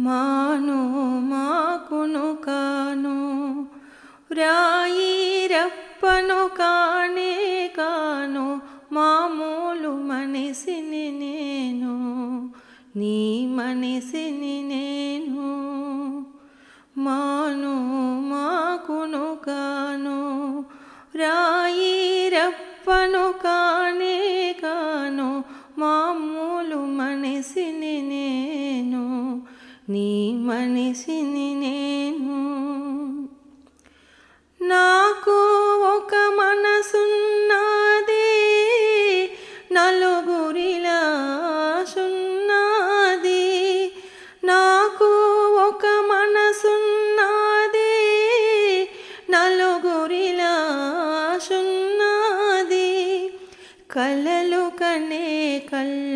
మాను మాకును కాను. రాయిరప్పను కానే కాను మామూలు మనిషిని నేను నీ మనిషిని నేను. మాను మాకును కాను రాయిరప్పను కానే కాను మామూలు మనిషిని నేను నీ మనిషిని నేను. నాకు ఒక మనసున్నది నలుగురిలా సున్నది. నాకు ఒక మనసున్నది నలుగురిలా సున్నది. కలలు కనే కళ్ళు